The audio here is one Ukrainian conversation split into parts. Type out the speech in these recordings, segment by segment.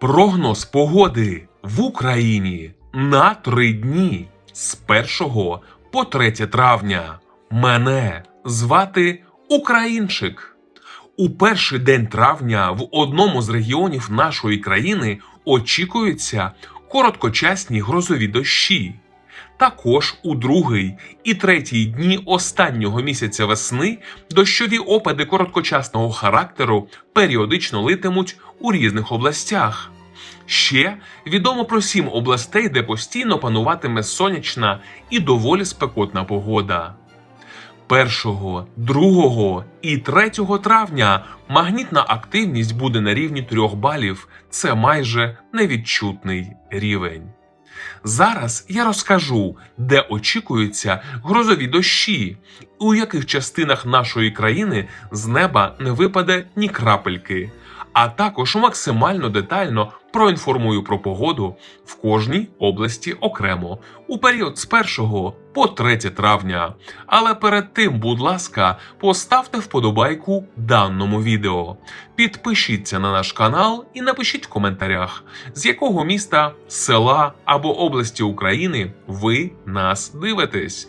Прогноз погоди в Україні на три дні з 1 по 3 травня. Мене звати Українчик. У перший день травня в одному з регіонів нашої країни очікуються короткочасні грозові дощі. Також у другий і третій дні останнього місяця весни дощові опади короткочасного характеру періодично литимуть у різних областях. Ще відомо про сім областей, де постійно пануватиме сонячна і доволі спекотна погода. 1, 2 і 3 травня магнітна активність буде на рівні 3 балів. Це майже невідчутний рівень. Зараз я розкажу, де очікуються грозові дощі, у яких частинах нашої країни з неба не випаде ні крапельки, а також максимально детально проінформую про погоду в кожній області окремо у період з 1 по 3 травня. Але перед тим, будь ласка, поставте вподобайку даному відео. Підпишіться на наш канал і напишіть в коментарях, з якого міста, села або області України ви нас дивитесь.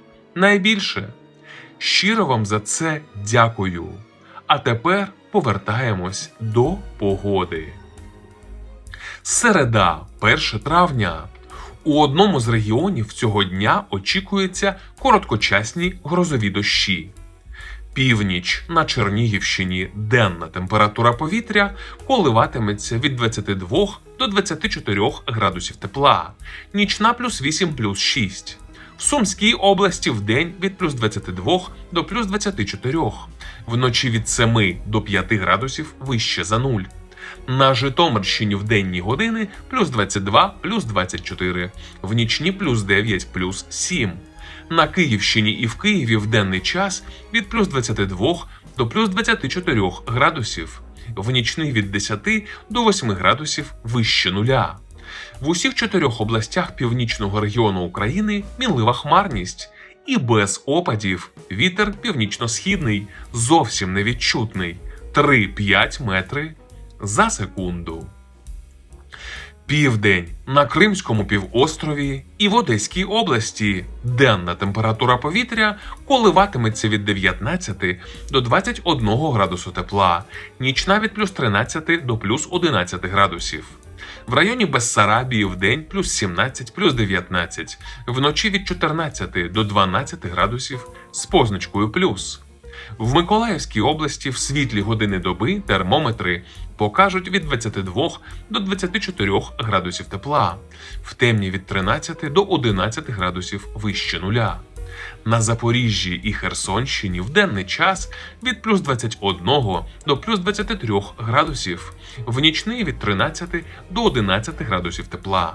Найбільше. Щиро вам за це дякую. А тепер повертаємось до погоди. Середа, 1 травня. У одному з регіонів цього дня очікуються короткочасні грозові дощі. Північ на Чернігівщині денна температура повітря коливатиметься від 22 до 24 градусів тепла, нічна плюс 8 плюс 6. В Сумській області в день від плюс 22 до плюс 24, вночі від 7 до 5 градусів вище за нуль. На Житомирщині в денні години плюс 22 плюс 24, в нічні плюс 9 плюс 7. На Київщині і в Києві в денний час від плюс 22 до плюс 24 градусів, в нічний від 10 до 8 градусів вище нуля. В усіх чотирьох областях північного регіону України мінлива хмарність і без опадів вітер північно-східний зовсім невідчутний 3-5 метри за секунду. Південь на Кримському півострові і в Одеській області денна температура повітря коливатиметься від 19 до 21 градусу тепла, нічна від плюс 13 до плюс 11 градусів. В районі Бессарабії в день плюс 17 плюс 19, вночі від 14 до 12 градусів з позначкою плюс. В Миколаївській області в світлі години доби термометри покажуть від 22 до 24 градусів тепла, в темні від 13 до 11 градусів вище нуля. На Запоріжжі і Херсонщині в денний час від плюс 21 до плюс 23 градусів, в нічний від 13 до 11 градусів тепла.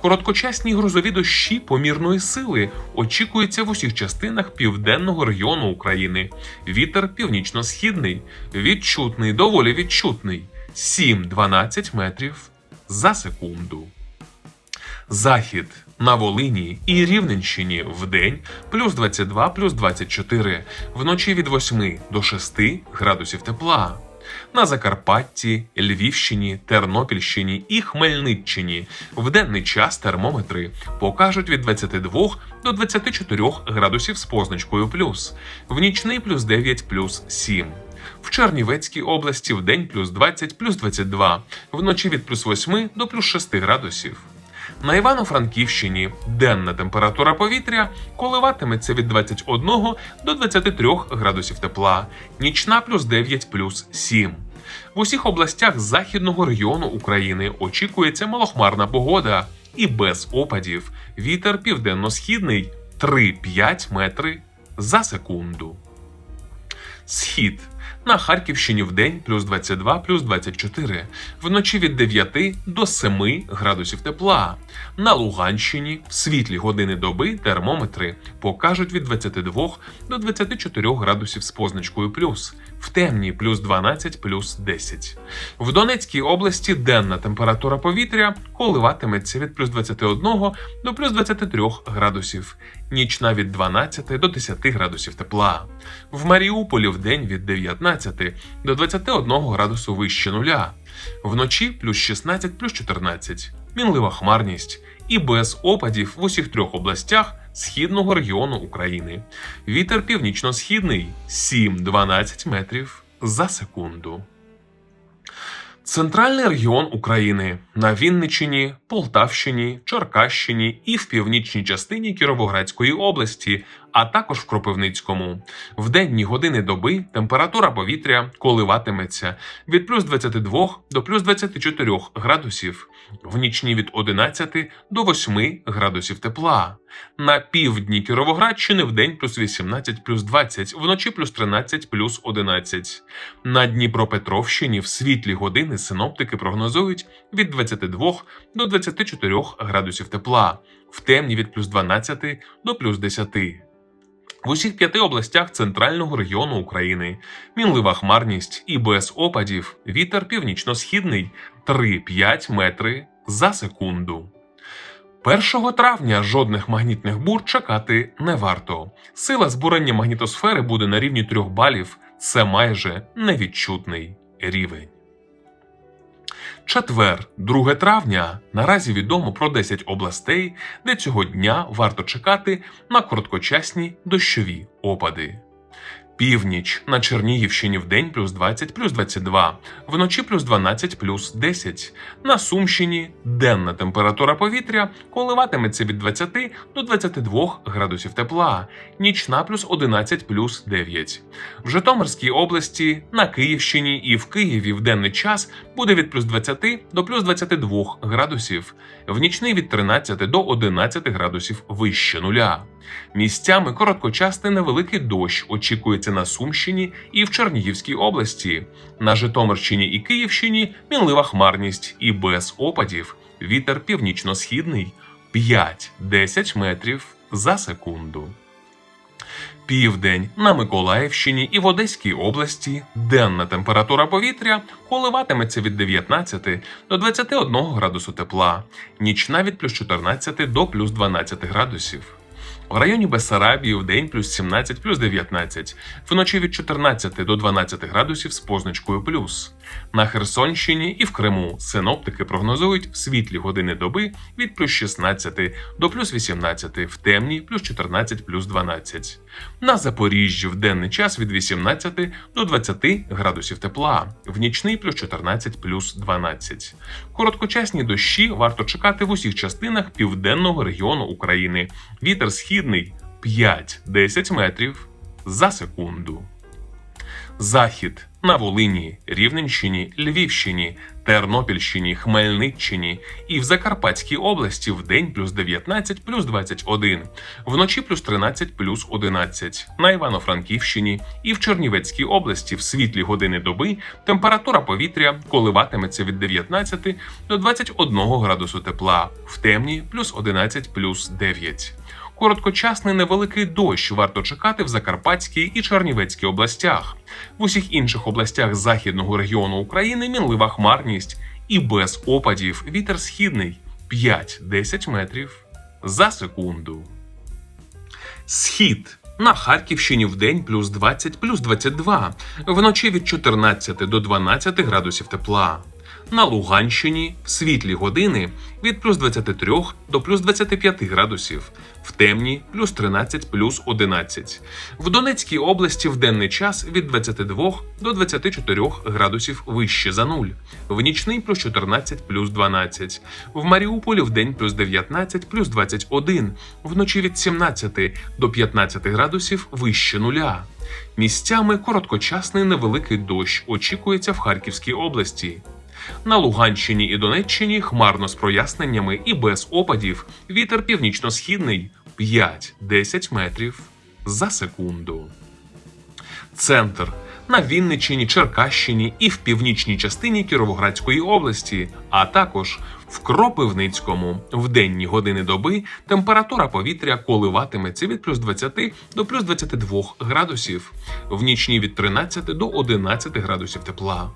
Короткочасні грозові дощі помірної сили очікуються в усіх частинах південного регіону України. Вітер північно-східний, відчутний, доволі відчутний 7-12 метрів за секунду. Захід на Волині і Рівненщині в день плюс 22 плюс 24, вночі від 8 до 6 градусів тепла. На Закарпатті, Львівщині, Тернопільщині і Хмельниччині в денний час термометри покажуть від 22 до 24 градусів з позначкою плюс, в нічний плюс 9 плюс 7. В Чернівецькій області в день плюс 20 плюс 22, вночі від плюс 8 до плюс 6 градусів. На Івано-Франківщині денна температура повітря коливатиметься від 21 до 23 градусів тепла, нічна плюс 9 плюс 7. В усіх областях західного регіону України очікується малохмарна погода і без опадів вітер південно-східний 3-5 метри за секунду. Схід На Харківщині в день плюс 22, плюс 24. Вночі від 9 до 7 градусів тепла. На Луганщині в світлі години доби термометри покажуть від 22 до 24 градусів з позначкою плюс. В темній плюс 12, плюс 10. В Донецькій області денна температура повітря коливатиметься від плюс 21 до плюс 23 градусів, нічна від 12 до 10 градусів тепла. В Маріуполі в день від 19 до 21 градусу вище нуля. Вночі плюс 16, плюс 14. Мінлива хмарність і без опадів в усіх трьох областях східного регіону України. Вітер північно-східний 7-12 метрів за секунду. Центральний регіон України на Вінниччині, Полтавщині, Черкащині і в північній частині Кіровоградської області, а також в Кропивницькому. В денні години доби температура повітря коливатиметься від плюс 22 до плюс 24 градусів, в нічні від 11 до 8 градусів тепла. На півдні Кіровоградщини в день плюс 18 плюс 20, вночі плюс 13 плюс 11. На Дніпропетровщині в світлі години синоптики прогнозують від 22 до 24 градусів тепла, в темні від плюс 12 до плюс 10. В усіх п'яти областях центрального регіону України мінлива хмарність і без опадів вітер північно-східний 3-5 метри за секунду. 1 травня жодних магнітних бур чекати не варто. Сила збурення магнітосфери буде на рівні 3 балів, це майже невідчутний рівень. Четвер, 2 травня. Наразі відомо про 10 областей, де цього дня варто чекати на короткочасні дощові опади. Північ на Чернігівщині в день плюс 20 плюс 22, вночі плюс 12 плюс 10. На Сумщині денна температура повітря коливатиметься від 20 до 22 градусів тепла, нічна плюс 11 плюс 9. В Житомирській області, на Київщині і в Києві в денний час буде від плюс 20 до плюс 22 градусів, в нічний від 13 до 11 градусів вище нуля. Місцями короткочасний невеликий дощ очікується на Сумщині і в Чернігівській області. На Житомирщині і Київщині мінлива хмарність і без опадів. Вітер північно-східний 5-10 метрів за секунду. Південь на Миколаївщині і в Одеській області денна температура повітря коливатиметься від 19 до 21 градусу тепла, нічна від плюс 14 до плюс 12 градусів. В районі Бессарабії в день плюс 17 плюс 19, вночі від 14 до 12 градусів з позначкою плюс. На Херсонщині і в Криму синоптики прогнозують світлі години доби від плюс 16 до плюс 18, в темні плюс 14 плюс 12. На Запоріжжі в денний час від 18 до 20 градусів тепла, в нічний плюс 14 плюс 12. Короткочасні дощі варто чекати в усіх частинах південного регіону України. Вітер східний 5-10 метрів за секунду. Захід на Волині, Рівненщині, Львівщині, Тернопільщині, Хмельниччині і в Закарпатській області в день плюс 19 плюс 21, вночі плюс 13 плюс 11, на Івано-Франківщині і в Чернівецькій області в світлі години доби температура повітря коливатиметься від 19 до 21 градусу тепла, в темні плюс 11 плюс 9. Короткочасний невеликий дощ варто чекати в Закарпатській і Чернівецькій областях. В усіх інших областях західного регіону України мінлива хмарність і без опадів вітер східний 5-10 метрів за секунду. Схід на Харківщині в день плюс 20 плюс 22, вночі від 14 до 12 градусів тепла. На Луганщині в світлі години від плюс 23 до плюс 25 градусів, в темні плюс 13 плюс 11. В Донецькій області в денний час від 22 до 24 градусів вище за нуль, в нічний плюс 14 плюс 12. В Маріуполі в день плюс 19 плюс 21, вночі від 17 до 15 градусів вище нуля. Місцями короткочасний невеликий дощ очікується в Харківській області. На Луганщині і Донеччині хмарно з проясненнями і без опадів вітер північно-східний 5-10 метрів за секунду. Центр на Вінниччині, Черкащині і в північній частині Кіровоградської області, а також в Кропивницькому в денні години доби температура повітря коливатиметься від плюс 20 до плюс 22 градусів, в нічні від 13 до 11 градусів тепла.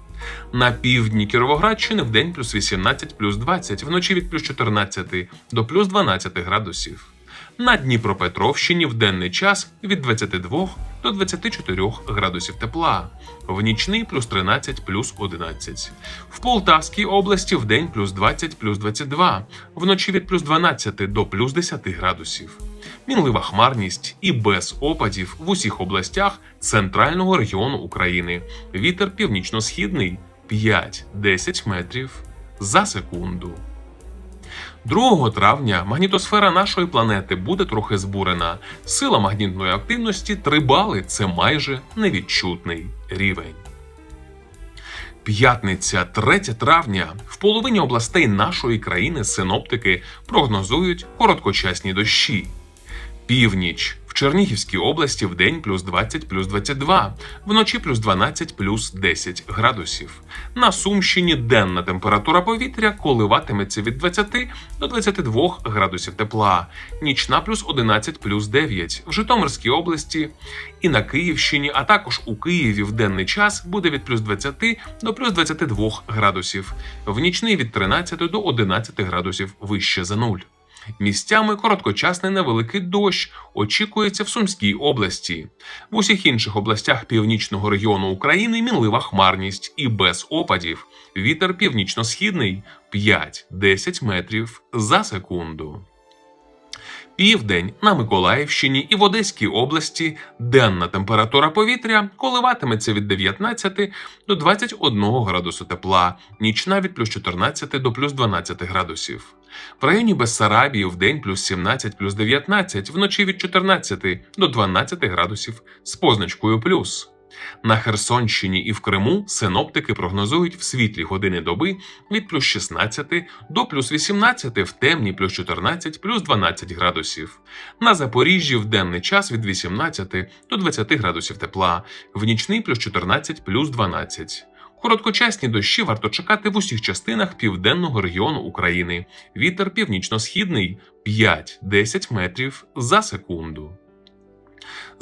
На півдні Кіровоградщини в день плюс 18 плюс 20, вночі від плюс 14 до плюс 12 градусів. На Дніпропетровщині в денний час від 22 до 24 градусів тепла, в нічний плюс 13 плюс 11. В Полтавській області в день плюс 20 плюс 22, вночі від плюс 12 до плюс 10 градусів. Мінлива хмарність і без опадів в усіх областях центрального регіону України. Вітер північно-східний 5-10 метрів за секунду. 2 травня магнітосфера нашої планети буде трохи збурена. Сила магнітної активності 3 бали це майже невідчутний рівень. П'ятниця 3 травня в половині областей нашої країни синоптики прогнозують короткочасні дощі. Північ Чернігівській області в день плюс 20 плюс 22, вночі плюс 12 плюс 10 градусів. На Сумщині денна температура повітря коливатиметься від 20 до 22 градусів тепла, нічна плюс 11 плюс 9. В Житомирській області і на Київщині, а також у Києві в денний час буде від плюс 20 до плюс 22 градусів, в нічний від 13 до 11 градусів вище за нуль. Місцями короткочасний невеликий дощ очікується в Сумській області. В усіх інших областях північного регіону України мінлива хмарність і без опадів. Вітер північно-східний 5-10 метрів за секунду. Південь на Миколаївщині і в Одеській області денна температура повітря коливатиметься від 19 до 21 градусу тепла, нічна від плюс 14 до плюс 12 градусів. В районі Бессарабії в день плюс 17 плюс 19, вночі від 14 до 12 градусів з позначкою плюс. На Херсонщині і в Криму синоптики прогнозують в світлі години доби від плюс 16 до плюс 18, в темні плюс 14 плюс 12 градусів. На Запоріжжі в денний час від 18 до 20 градусів тепла, в нічний плюс 14 плюс 12. Короткочасні дощі варто чекати в усіх частинах південного регіону України. Вітер північно-східний 5-10 метрів за секунду.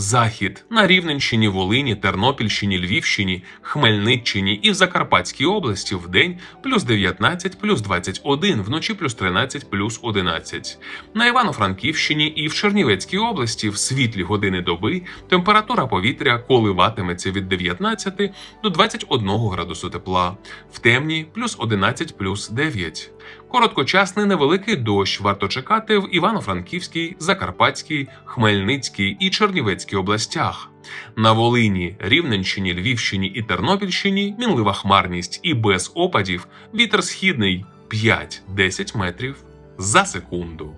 Захід на Рівненщині, Волині, Тернопільщині, Львівщині, Хмельниччині і в Закарпатській області в день плюс 19, плюс 21, вночі плюс 13, плюс 11. На Івано-Франківщині і в Чернівецькій області в світлі години доби температура повітря коливатиметься від 19 до 21 градусу тепла, в темні плюс 11, плюс 9. Короткочасний невеликий дощ варто чекати в Івано-Франківській, Закарпатській, Хмельницькій і Чернівецькій областях. На Волині, Рівненщині, Львівщині і Тернопільщині мінлива хмарність і без опадів вітер східний 5-10 метрів за секунду.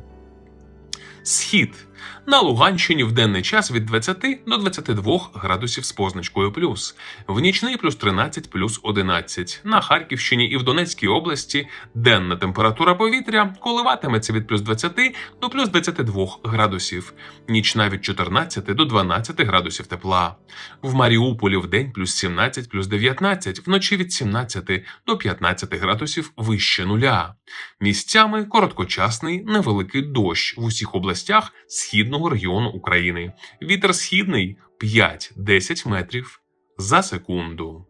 Схід на Луганщині в денний час від 20 до 22 градусів з позначкою плюс, в нічний плюс 13 плюс 11. На Харківщині і в Донецькій області денна температура повітря коливатиметься від плюс 20 до плюс 22 градусів, нічна від 14 до 12 градусів тепла. В Маріуполі в день плюс 17 плюс 19, вночі від 17 до 15 градусів вище нуля. Місцями короткочасний невеликий дощ в усіх областях східного регіону України. Вітер східний 5-10 метрів за секунду.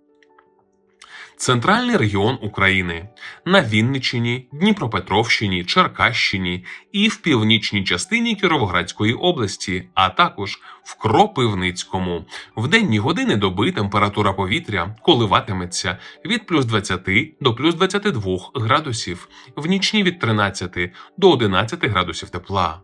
Центральний регіон України на Вінниччині, Дніпропетровщині, Черкащині і в північній частині Кіровоградської області, а також в Кропивницькому. В денні години доби температура повітря коливатиметься від плюс 20 до плюс 22 градусів, в нічні від 13 до 11 градусів тепла.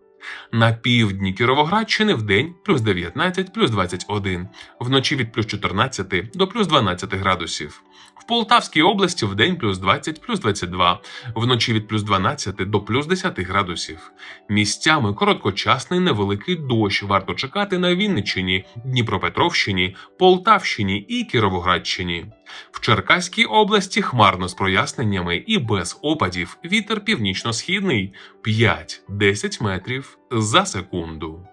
На півдні Кіровоградщини в день плюс 19, плюс 21, вночі від плюс 14 до плюс 12 градусів. Полтавській області в день плюс 20, плюс 22, вночі від плюс 12 до плюс 10 градусів. Місцями короткочасний невеликий дощ варто чекати на Вінниччині, Дніпропетровщині, Полтавщині і Кіровоградщині. В Черкаській області хмарно з проясненнями і без опадів вітер північно-східний 5-10 метрів за секунду.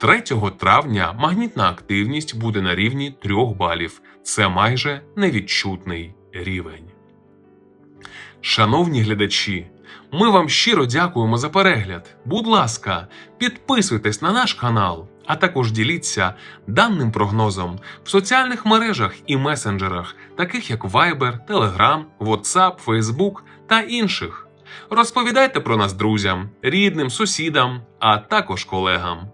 3 травня магнітна активність буде на рівні 3 балів. Це майже невідчутний рівень. Шановні глядачі, ми вам щиро дякуємо за перегляд. Будь ласка, підписуйтесь на наш канал, а також діліться даним прогнозом в соціальних мережах і месенджерах, таких як Viber, Telegram, WhatsApp, Facebook та інших. Розповідайте про нас друзям, рідним, сусідам, а також колегам.